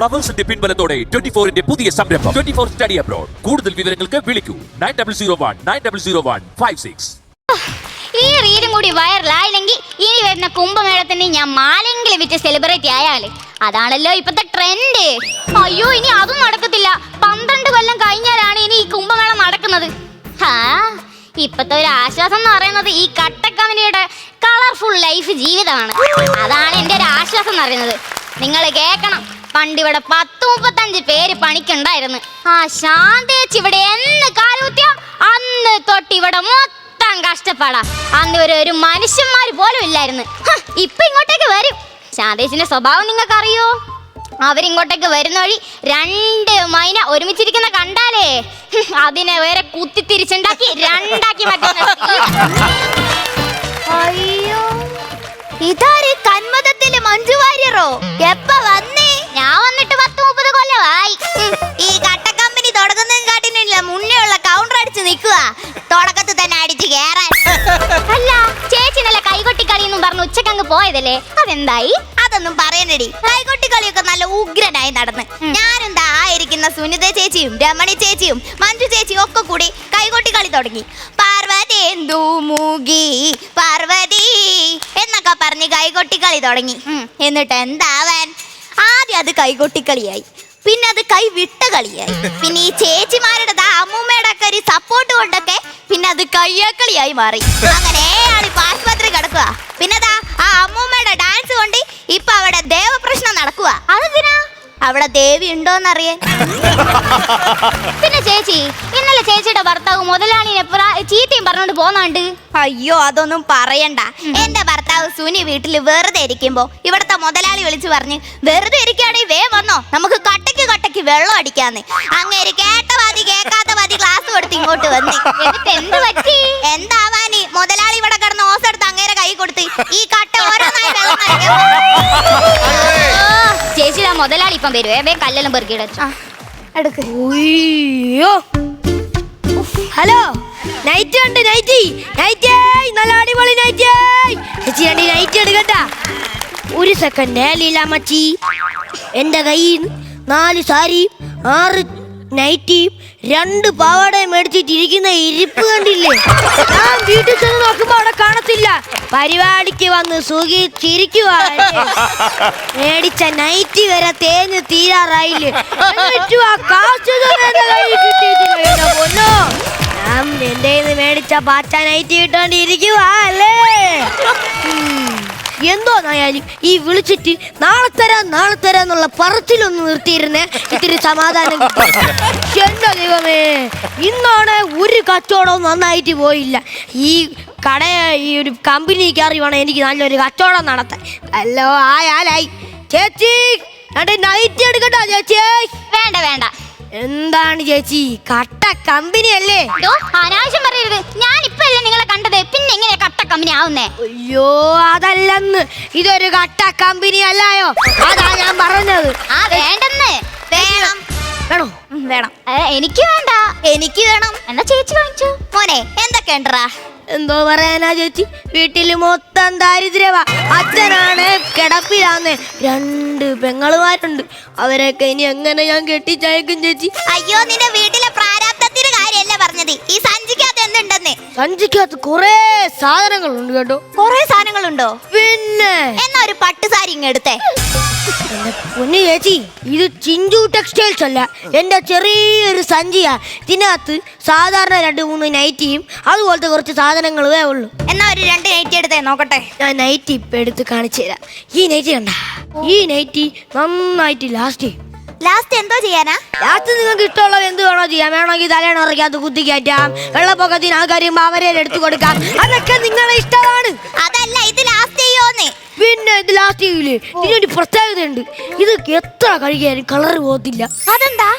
ഫ്ലവേഴ്സിന്റെ പിൻബലത്തോടെ twenty ഫോറിന്റെ പുതിയ സംരംഭം. ട്വന്റി ഫോർ സ്റ്റഡി അബ്രോഡ് കൂടുതൽ വിവരങ്ങൾക്ക് വിളിക്കൂ. Nine double zero one nine double zero one five six ഈ റീലും കൂടി വൈറലായില്ലെങ്കിൽ ഇനി വരുന്ന കുംഭമേളത്തിന് ഞാൻ മാലെങ്കിലും വിറ്റ് സെലിബ്രേറ്റ് ആയാൽ അതാണല്ലോ ഇപ്പത്തെ ട്രെൻഡ് അയ്യോ ഇനി അതും നടക്കത്തില്ല. പന്ത്രണ്ട് കൊല്ലം കഴിഞ്ഞാലാണ് ഇനി ഈ കുംഭമേള നടക്കുന്നത്. ഇപ്പത്തെ ഒരു ആശ്വാസം എന്ന് പറയുന്നത് ഈ കട്ടക്കമ്പനിയുടെ കളർഫുൾ ലൈഫ് ജീവിതമാണ്. അതാണ് എന്റെ ഒരു ആശ്വാസം എന്ന് പറയുന്നത്. നിങ്ങൾ കേൾക്കണം. പണ്ട് ഇവിടെ പത്ത് മുപ്പത്തഞ്ച് പേര് പണിക്കുണ്ടായിരുന്നു. ആ ശാന്തേച്ചി ഇവിടെ എന്ന് കാലുകുത്തിയ അന്ന് തൊട്ട് ഇവിടെ മൊത്തം കഷ്ടപ്പാടാ. അന്ന് ഒരു ഒരു മനുഷ്യന്മാർ പോലും ഇല്ലായിരുന്നു. ഇപ്പൊ ഇങ്ങോട്ടേക്ക് വരും. ശാന്തേച്ചിന്റെ സ്വഭാവം നിങ്ങൾക്ക് അറിയോ അവരിങ്ങോട്ടേക്ക് വരുന്ന വഴി രണ്ട് മൈന ഒരുമിച്ചിരിക്കുന്ന കണ്ടാലേ. അതിനെ വേറെ കുത്തി തിരിച്ചുണ്ടാക്കി രണ്ടാക്കി മാറ്റുന്ന അയ്യോ. ഇതാര് കന്മതത്തിലെ മഞ്ജു വാര്യറോ എപ്പ വന്നേ പോയതല്ലേ? അതെന്തായി? അതൊന്നും പറയണടി കൈകൊട്ടി കളിയൊക്കെ നല്ല ഉഗ്രനായി നടന്ന്. ഞാനും ആയിരിക്കുന്ന സുനിത ചേച്ചിയും രമണി ചേച്ചിയും മഞ്ജു ചേച്ചിയും ഒക്കെ കൂടി കൈകൊട്ടി കളി തുടങ്ങി. പാർവതേന്ദു പാർവതി എന്നൊക്കെ പറഞ്ഞ് കൈകൊട്ടി കളി തുടങ്ങി. എന്നിട്ട് എന്താവാൻ? ആദ്യം അത് കൈകൊട്ടി കളിയായി. പിന്നെ അത് കൈ വിട്ട കളിയായി. പിന്നെ ഈ ചേച്ചിമാരുടെ അമ്മൂമ്മയുടെ ഒക്കെ ഒരു സപ്പോർട്ട് കൊണ്ടൊക്കെ പിന്നെ അത് കയ്യക്കളിയായി മാറി. അങ്ങനെ ഇപ്പൊ ആശുപത്രി കിടക്കുക പിന്നെ ദാ ആ അമ്മൂമ്മയുടെ ഡാൻസ് കൊണ്ട് ഇപ്പൊ അവിടെ ദേവപ്രശ്നം നടക്കുക അതെന്തിനാ? അവിടെ ദേവി ഉണ്ടോന്നറിയാൻ. പിന്നെ ചേച്ചി ഇന്നലെ ചേച്ചിയുടെ ഭർത്താവ് മുതലാളിനെ ചീത്തയും പറഞ്ഞോണ്ട് പോന്നാണ്ട്. അയ്യോ അതൊന്നും പറയണ്ട. എന്റെ ഭർത്താവ് സുനി വീട്ടിൽ വെറുതെ ഇരിക്കുമ്പോ ഇവിടത്തെ മുതലാളി വിളിച്ചു പറഞ്ഞ് വെറുതെ ഇരിക്കുകയാണെങ്കിൽ വേ വന്നോ. നമുക്ക് കട്ടക്ക് കട്ടക്ക് വെള്ളം അടിക്കാന്ന്. അങ്ങേര് കേട്ട മതി കേൾക്കാത്ത മതി ക്ലാസ് കൊടുത്ത് ഇങ്ങോട്ട് വന്ന്. എന്ത് പറ്റി? എന്താവാനി? മുതലാളി ഇവിടെ കിടന്ന് ഓസ് എടുത്ത് അങ്ങേരെ കൈ കൊടുത്ത് ഈ കട്ട ഓരോന്നായി വെള്ളം മുതലാളി ഇപ്പം വരുവേ. വേ കല്ലെല്ലാം പെറുക്കിയിട എടുക്ക്. ഉയ്യോ. ഹലോ. നൈറ്റ് ഉണ്ട് നൈറ്റി നൈറ്റ് നല്ല അടിപൊളി നൈറ്റ് ചേച്ചി രണ്ട് നൈറ്റ് എടുക്കട്ട ഒരു സെക്കൻഡ് ലീലാമച്ചി എന്റെ കയ്യിൽ നാല് സാരി ആറ് നൈറ്റിയും രണ്ട് പാവാടയും മേടിച്ചിട്ടിരിക്കുന്ന ഇരിപ്പ് കണ്ടില്ലേ? ഞാൻ വീട്ടിൽ ചെന്ന് നോക്കുമ്പോ അവിടെ കാണത്തില്ല പരിപാടിക്ക് വന്ന് സുഖിച്ചിരിക്കുക മേടിച്ച നൈറ്റി വരെ തേഞ്ഞ് തീരാറായില്ലേ? മേടിച്ച പാച്ച നൈറ്റി ഉം. എന്തോന്നായാലും ഈ വിളിച്ചിട്ട് നാളെ തരാം നാളെ തരാം എന്നുള്ള പറച്ചിലൊന്ന് നിർത്തിയിരുന്നേ. ഇത്തിരി സമാധാനം ദൈവമേ ഇന്നാണ് ഒരു കച്ചവടവും നന്നായിട്ട് പോയില്ല. ഈ കട ഈ ഒരു കമ്പനി കയറി വേണം എനിക്ക് നല്ലൊരു കച്ചവടം നടത്താൻ. അല്ലോ ആയാലായി ചേച്ചി രണ്ട് നൈറ്റ് എടുക്കട്ടോ ചേച്ചി. വേണ്ട വേണ്ട. എന്താണ് ചേച്ചി കട്ട കമ്പനി അല്ലേ അനാവശ്യം പറയരുത്. ഞാൻ ഇപ്പഴല്ലേ നിങ്ങളെ കണ്ടത്. പിന്നെ എങ്ങനെ കട്ട കമ്പനി ആവുന്നേ? അയ്യോ അതല്ലെന്ന്. ഇതൊരു കട്ട കമ്പനി അല്ലായോ അതാ ഞാൻ പറഞ്ഞത്. ആ വേണ്ടെന്ന്. വേണം. വേണോ? വേണം. എനിക്ക് വേണ്ട. എനിക്ക് വേണം. എന്നാ ചേച്ചി കാണിച്ചു മോനെ എന്തൊക്കെയുണ്ടറാ എന്തോ പറയാനാ ചേച്ചി? വീട്ടിൽ മൊത്തം ദാരിദ്ര്യവാ. അച്ഛനാണ് കിടപ്പിലാന്ന്. രണ്ട് പെങ്ങളുമാരുണ്ട്. അവരൊക്കെ ഇനി എങ്ങനെ ഞാൻ കെട്ടിച്ചയക്കും ചേച്ചി? അയ്യോ നിന്റെ വീട്ടിലെ പ്രാരാബ്ദത്തിന്റെ കാര്യമല്ല പറഞ്ഞത്? ഈ എന്തുണ്ടെന്ന് സഞ്ചിക്കകത്ത് കുറേ സാധനങ്ങളുണ്ട് കേട്ടോ. കൊറേ സാധനങ്ങളുണ്ടോ? പിന്നെ. എന്നാ ഒരു പട്ട് സാരി ഇങ്ങ് എടുത്തേ. എന്റെ പൊന്നു ചേച്ചി ഇത് ചിഞ്ചു ടെക്സ്റ്റൈൽസ് അല്ല. എന്റെ ചെറിയൊരു സഞ്ചിയാ. ഇതിനകത്ത് സാധാരണ രണ്ട് മൂന്ന് നൈറ്റിയും അതുപോലത്തെ കുറച്ച് സാധനങ്ങളേ ഉള്ളൂ. എന്നാ ഒരു രണ്ട് നൈറ്റി എടുത്തേ നോക്കട്ടെ. ഞാൻ നൈറ്റി ഇപ്പൊ എടുത്ത് കാണിച്ചു തരാം. ഈ നൈറ്റി കണ്ട. ഈ നൈറ്റി നന്നായിട്ട് ലാസ്റ്റ് ചെയ്യും. ലാസ്റ്റ് എന്തോ ചെയ്യാനാ? ലാസ്റ്റ് നിങ്ങൾക്ക് ഇഷ്ടമുള്ളത് എന്ത് വേണോ ചെയ്യാം. വേണമെങ്കിൽ തലേണ ഉറക്കാത്ത കുത്തി കയറ്റാം. വെള്ളപ്പൊക്കത്തിന് കാര്യം അവരെ എടുത്തു കൊടുക്കാം. അതൊക്കെ നിങ്ങളെ ഇഷ്ടമാണ്. അതല്ല ഇത് ലാസ്റ്റ് ചെയ്യോന്നേ പിന്നെ ഇത് ലാസ്റ്റ് ചെയ്യൂലേ? ഇതിനൊരു പ്രത്യേകത ഉണ്ട് ഇത് എത്ര കഴുകിയാലും കളർ പോകത്തില്ല. അതെന്താ?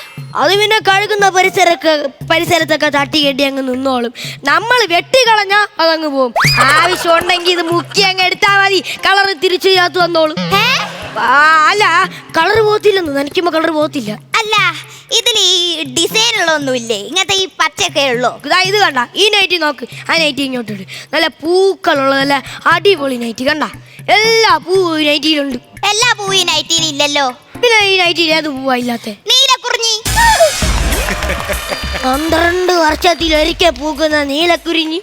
അത് പിന്നെ കഴുകുന്ന പരിസരമൊക്കെ പരിസരത്തൊക്കെ തട്ടി കെട്ടി അങ്ങ് നിന്നോളും. നമ്മൾ വെട്ടി വെട്ടിക്കളഞ്ഞാ അതങ്ങ് പോകും ആവശ്യം ഉണ്ടെങ്കിൽ ഇത് മുക്കി അങ്ങ് എടുത്താൽ മതി. കളർ തിരിച്ചു ചേർത്ത് വന്നോളും. ഏ? അല്ല കളർ പോകത്തില്ലെന്ന് നനയ്ക്കുമ്പോ കളർ പോകത്തില്ല. അല്ല ഇതിൽ ഈ ഡിസൈൻ ഉള്ളൊന്നും ഇല്ലേ ഇങ്ങനത്തെ ഈ പച്ചയൊക്കെ ഉള്ളോ? ഇതാ ഇത് കണ്ട ഈ നൈറ്റി നോക്ക്. ആ നൈറ്റി ഇങ്ങോട്ട് ഇട്. നല്ല പൂക്കളുള്ള നല്ല അടിപൊളി നൈറ്റി കണ്ട? എല്ലാ പൂ നൈറ്റിയിലുണ്ട് എല്ലാ പൂവും നൈറ്റിയിൽ ഇല്ലല്ലോ? പിന്നെ ഈ നൈറ്റിയിൽ ഏത് പൂവാ ഇല്ലാത്ത? നീലക്കുറിഞ്ഞി. പന്ത്രണ്ട് വർഷത്തിൽ ഒരിക്കൽ പൂക്കുന്ന നീലക്കുരിഞ്ഞി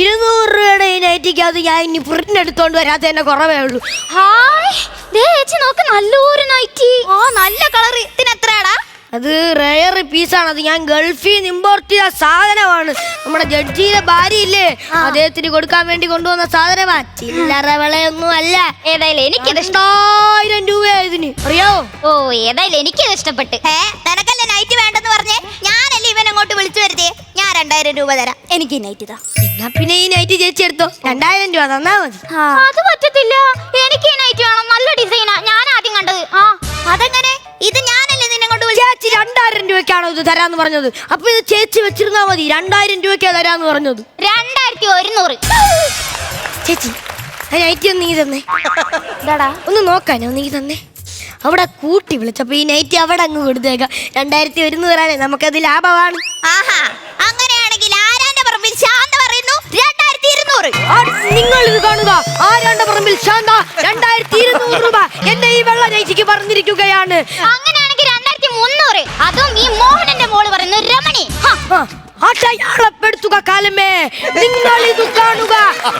ഇരുന്നൂറ് രൂപയുടെ ഈ നൈറ്റിക്കകത്ത് ഞാൻ ഇനി പ്രിന്റ് എടുത്തോണ്ട് വരാത്ത എന്നെ കുറവേ ഉള്ളൂ. ഹായ്. നോക്ക് നല്ലൊരു നൈറ്റി ഓ നല്ല കളർ ഇതിന് എത്രയാടാ? അത് റയർ പീസാണ് അത് ഞാൻ ഗൾഫിൽ നിന്ന് ഇമ്പോർട്ട് ചെയ്ത സാധനമാണ്. നമ്മുടെ ജഡ്ജിയുടെ ഭാര്യ ഇല്ലേ അദ്ദേഹത്തിന് കൊടുക്കാൻ വേണ്ടി കൊണ്ടുവന്ന സാധനമാ ചില്ലറ വിളയൊന്നും അല്ല. ഏതായാലും എനിക്കിത് ഇഷ്ടായിരം അറിയോ ഇതിന്. അറിയാവോ? ഓ ഏതായാലും എനിക്കിത് ഇഷ്ടപ്പെട്ട്. നിനക്കല്ലേ നൈറ്റ് വേണ്ടെന്ന് പറഞ്ഞേ? ഞാനല്ലേ ഇവൻ അങ്ങോട്ട് വിളിച്ചു വരുത്തിയേ? ഞാൻ രണ്ടായിരം രൂപ തരാം. എനിക്ക് ഈ നൈറ്റ് ഇതാ. എന്നാ പിന്നെ ഈ നൈറ്റ് ചേച്ചി എടുത്തോ രണ്ടായിരം രൂപ തന്നാ മതി. അത് പറ്റത്തില്ല. എനിക്ക് ഈ നൈറ്റ് വേണം. നല്ല ഡിസൈനാ ഞാൻ ആദ്യം കണ്ടത്. ആ. അതെങ്ങനെ? ഇത് ഞാനല്ലേ നിന്നെ കൊണ്ട് ചേച്ചി രണ്ടായിരം രൂപയ്ക്കാണോ ഇത് തരാന്ന് പറഞ്ഞത്? അപ്പൊ ഇത് ചേച്ചി വെച്ചിരുന്നാ മതി. രണ്ടായിരം രൂപയ്ക്കാ തരാന്ന് പറഞ്ഞത്. രണ്ടായിരത്തി ഒരുന്നൂറ്. ചേച്ചി നൈറ്റി ഒന്ന് നീ തന്നെ. ഒന്ന് നോക്കാനോ നീ തന്നെ. അവിടെ കൂട്ടി വിളിച്ചപ്പോ ഈ നൈറ്റ് അവിടെ അങ്ങ് കൊടുത്തേക്കാം. രണ്ടായിരത്തി ഒരുന്നൂറാണ് നമുക്കത് ലാഭമാണ്. ആഹാ അങ്ങനെയാണെങ്കിൽ ആരാന്റെ പറമ്പിൽ ശാന്ത പറയുന്നു? രണ്ടായിരത്തി ഇരുന്നൂറ്. നിങ്ങൾ ഇത് കാണുക. ആരാന്റെ പറമ്പിൽ ശാന്ത? രണ്ടായിരത്തി ഇരുന്നൂറ് രൂപ എന്റെ ഈ വെള്ള നൈറ്റിക്ക് പറഞ്ഞിരിക്കുകയാണ്. അങ്ങനെയാണെങ്കിൽ മുന്നൂറ് അതും ഈ മോഹനന്റെ മോൾ പറയുന്നു രമണി. അടയാളപ്പെടുത്തുക കാലമേ. നിങ്ങൾ ഇത് കാണുക.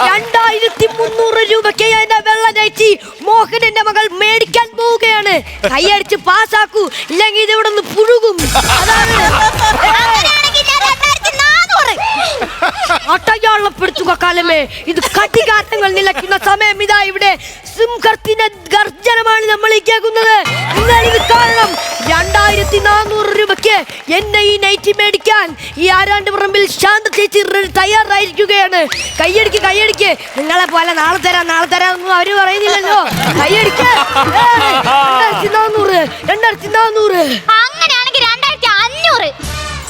രണ്ടായിരത്തി മുന്നൂറ് രൂപയ്ക്ക് എന്റെ വെള്ള നൈറ്റി മോഹനന്റെ മകൾ മേടിക്കാൻ പോവുകയാണ്. കൈയടിച്ച് പാസ്സാക്കൂ. ഇല്ലെങ്കിൽ ഇത് ഇവിടെ നിന്ന് പുഴുകും. അതാണ്. അടയാളപ്പെടുത്തുക കാലമേ. ഇത് കട്ടികാറ്റങ്ങൾ നിലയ്ക്കുന്ന സമയം ഇതാ ഇവിടെ. സിംഹത്തിന്റെ ഗർജനമാണ് നമ്മൾ ഈ കേൾക്കുന്നത്. നിങ്ങൾ ഇത് കാണണം രണ്ടായിരത്തി നാനൂറ് രൂപയ്ക്ക് എന്നെ ഈ നൈറ്റി മേടിക്കാൻ ഈ ആരാണ്ട് പറമ്പിൽ ശാന്ത ചേച്ചി തയ്യാറായിരിക്കുകയാണ്. കയ്യടിക്ക് കയ്യടിക്ക് നിങ്ങളെ പോലെ നാളെ തരാം നാളെ തരാം ഒന്നും അവർ പറയുന്നില്ലല്ലോ. കയ്യടിക്ക് ഏയ്, രണ്ടായിരത്തി നാനൂറ് രണ്ടായിരത്തി നാനൂറ്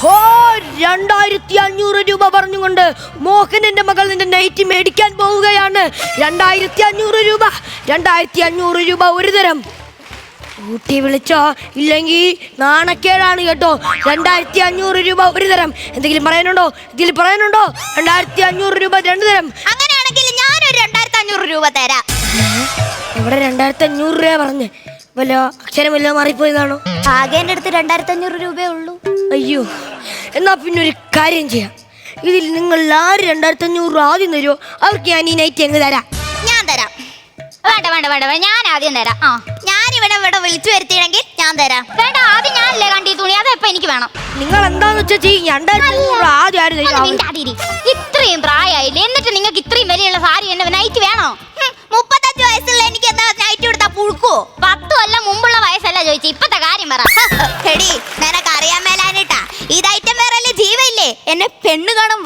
ഹോ രണ്ടായിരത്തി അഞ്ഞൂറ് രൂപ പറഞ്ഞുകൊണ്ട് മോഹനന്റെ മകൾ നിന്റെ നൈറ്റ് മേടിക്കാൻ പോവുകയാണ്. രണ്ടായിരത്തി അഞ്ഞൂറ് രൂപ രണ്ടായിരത്തി അഞ്ഞൂറ് രൂപ ഒരു തരം. ഊട്ടി വിളിച്ചോ? ഇല്ലെങ്കിൽ നാണക്കേടാണ് കേട്ടോ. രണ്ടായിരത്തി അഞ്ഞൂറ് രൂപ ഒരു തരം. എന്തെങ്കിലും പറയാനുണ്ടോ? ഇതിൽ പറയാനുണ്ടോ? രണ്ടായിരത്തി അഞ്ഞൂറ് രൂപ രണ്ടു തരം. അങ്ങനെയാണെങ്കിൽ ഞാനൊരു രണ്ടായിരത്തി അഞ്ഞൂറ് രൂപ തരാം. ഇവിടെ രണ്ടായിരത്തി അഞ്ഞൂറ് രൂപ പറഞ്ഞു? വല്ലോ അക്ഷരം വല്ലോ മാറിപ്പോയതാണോ ആകെ എന്റെ അടുത്ത് രണ്ടായിരത്തി അഞ്ഞൂറ് രൂപയേ ഉള്ളൂ. അയ്യോ എന്നാ പിന്നെ ഒരു കാര്യം ചെയ്യാം. ഇതിൽ നിങ്ങൾ ആര് രണ്ടായിരത്തി അഞ്ഞൂറ് രൂപ ആദ്യം തരുമോ അവർക്ക് ഞാൻ ഈ നൈറ്റ് എങ്ങ് തരാം. ഞാൻ തരാം. വേണ്ട വേണ്ട വേണ്ട ഞാൻ ആദ്യം തരാം. ആ. ഞാൻ ഇവിടെ ഇവിടെ വിളിച്ചു വരുത്തിയെങ്കിൽ ഞാൻ തരാം. വേണ്ട ആദ്യം ഞാനല്ലേ കണ്ടി തുണി? അതെപ്പോ എനിക്ക് വേണം. നിങ്ങൾ എന്താന്ന് വെച്ചാൽ ചെയ്യും രണ്ടായിരത്തി അഞ്ഞൂറ് ആദ്യം ആര് തരും? ഇത്രയും പ്രായമായില്ലേ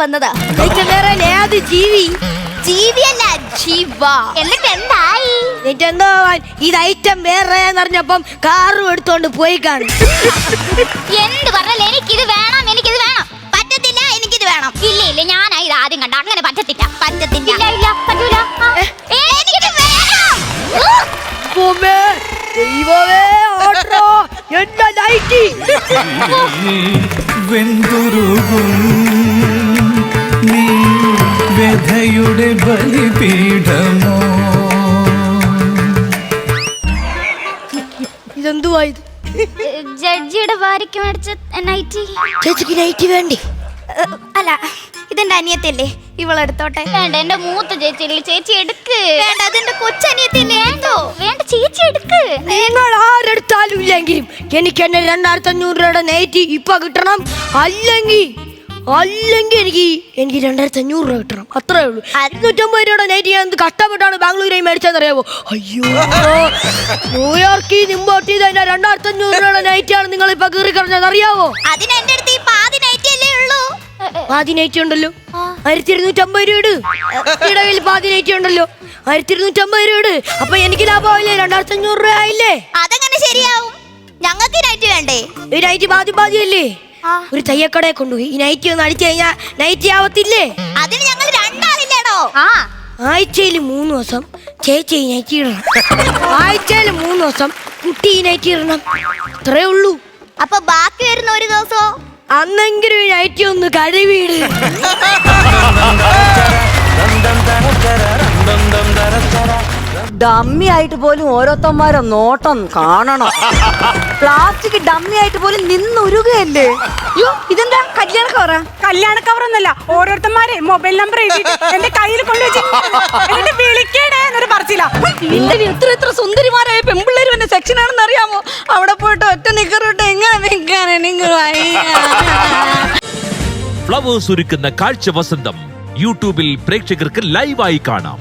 വന്നതാ വേറെ ഏത് ജീവി ജീവിയല്ല ജീവ എന്നിട്ട് എന്തായി എന്നിട്ട് എന്തോ ഇത് ഐറ്റം വേറെ എന്നറിഞ്ഞപ്പം കാറും എടുത്തോണ്ട് പോയി കാണും എന്ത് പറഞ്ഞാലും എനിക്കിത് വേണം എനിക്കിത് വേണം പറ്റത്തില്ല എനിക്കിത് വേണം ഇല്ല ഇല്ല ഞാനാ ഇത് ആദ്യം കണ്ട അങ്ങനെ പറ്റത്തില്ല പറ്റത്തില്ല ഇല്ല ഇല്ല പറ്റൂല. എനിക്കിത് വേണം. ദൈവമേ, ദൈവമേ ഓട്ടോ എന്റെ ലൈറ്റി വെന്തുരുകും നീ വ്യഥയുടെ ബലിപീഠമോ? ഇതെന്തുവായത് ജഡ്ജിയുടെ ഭാര്യയ്ക്ക് മേടിച്ച നൈറ്റി. ചേച്ചിക്ക് നൈറ്റി വേണ്ടി? അല്ല ഇതെന്റെ അനിയത്തില്ലേ ഇവളെടുത്തോട്ടെ വേണ്ട എന്റെ മൂത്ത ചേച്ചി ചേച്ചി എടുക്ക്. വേണ്ട അതെന്റെ കൊച്ചനിയത്തില്ലേ വേണ്ടോ വേണ്ട ചേച്ചി എടുക്ക്. നിങ്ങൾ ആരെടുത്താലും ഇല്ലെങ്കിലും എനിക്ക് എന്നെ രണ്ടായിരത്തി അഞ്ഞൂറ് രൂപയുടെ നൈറ്റി ഇപ്പൊ കിട്ടണം. അല്ലെങ്കിൽ അല്ലെങ്കിൽ എനിക്ക് എനിക്ക് രണ്ടായിരത്തി അഞ്ഞൂറ് രൂപ കിട്ടണം. അത്രേ ഉള്ളൂ. ഇരുന്നൂറ്റമ്പത് രൂപയുടെ നൈറ്റ് ഞാൻ കഷ്ടപ്പെട്ടാണ് ബാംഗ്ലൂരിൽ മേടിച്ചതെന്നറിയാവോ? അയ്യോ. ന്യൂയോർക്കിൽ നിന്ന് ഇമ്പോർട്ട് ചെയ്ത രണ്ടായിരത്തി അഞ്ഞൂറ് രൂപയുടെ നൈറ്റാണ് നിങ്ങൾ ഇപ്പൊ കീറി കളഞ്ഞത്. അറിയാവോ? അതിന് എന്റെ അടുത്ത് ഈ പാതി നൈറ്റ് അല്ലേ ഉള്ളൂ. പാതി നൈറ്റ് ഉണ്ടല്ലോ. ആയിരത്തി ഇരുന്നൂറ്റമ്പത് രൂപ പാതി നൈറ്റ് ഉണ്ടല്ലോ. ആയിരത്തി ഇരുന്നൂറ്റമ്പത് രൂപ അപ്പൊ എനിക്ക് ലാഭമായില്ലേ? രണ്ടായിരത്തി അഞ്ഞൂറ് രൂപ ആയില്ലേ? അതെങ്ങനെ ശരിയാവും. ഞങ്ങൾക്ക് നൈറ്റ് വേണ്ടേ? ഈ നൈറ്റ് പാതി പാതി അല്ലേ ഒരു തയ്യക്കടയെ കൊണ്ടുപോയി ഈ നൈറ്റി ഒന്ന് അടിച്ചു കഴിഞ്ഞാൽ നൈറ്റി ആവത്തില്ലേ അതിന് ഞങ്ങൾ രണ്ടാളില്ലേടോ ആ ആഴ്ചയിൽ മൂന്ന് ദിവസം ചേച്ചി ഈ നൈറ്റി ഇടണം ആഴ്ചയിൽ മൂന്ന് ദിവസം കുട്ടി ഈ നൈറ്റി ഇടണം ഇത്രേ ഉള്ളൂ അപ്പൊ ബാക്കി വരുന്ന ഒരു ദിവസമോ അന്നെങ്കിലും ഈ നൈറ്റി ഒന്ന് കഴിവീട് ഡമ്മി ആയിട്ട് പോലും ഓരോത്തന്മാരെ നോട്ടം കാണണം. പ്ലാസ്റ്റിക് ഡമ്മി ആയിട്ട് പോലും നിന്നുരുകയല്ലേ? അയ്യോ ഇതെന്താ? കല്യാണ കവറ കല്യാണ കവറൊന്നല്ല ഓരോരുത്തന്മാരെ മൊബൈൽ നമ്പർ എഴുതിയിട്ട് എന്റെ കയ്യിൽ കൊണ്ടുവച്ച് എന്നിട്ട് വിളിക്കണേ എന്നൊരു പറച്ചില്ല നിന്റെ എത്ര എത്ര സുന്ദരിമാരായ പെമ്പിള്ളേരും എന്റെ സെക്ഷൻ ആണെന്ന് അറിയാമോ? അവിടെ പോയിട്ട് ഒറ്റ നിക്കറിട്ട് എങ്ങനെ നിൽക്കാനാ നിങ്ങൾ ഫ്ലവേഴ്സ് ഒരുക്കുന്ന കാഴ്ച വസന്തം യൂട്യൂബിൽ പ്രേക്ഷകർക്ക് ലൈവായി കാണാം.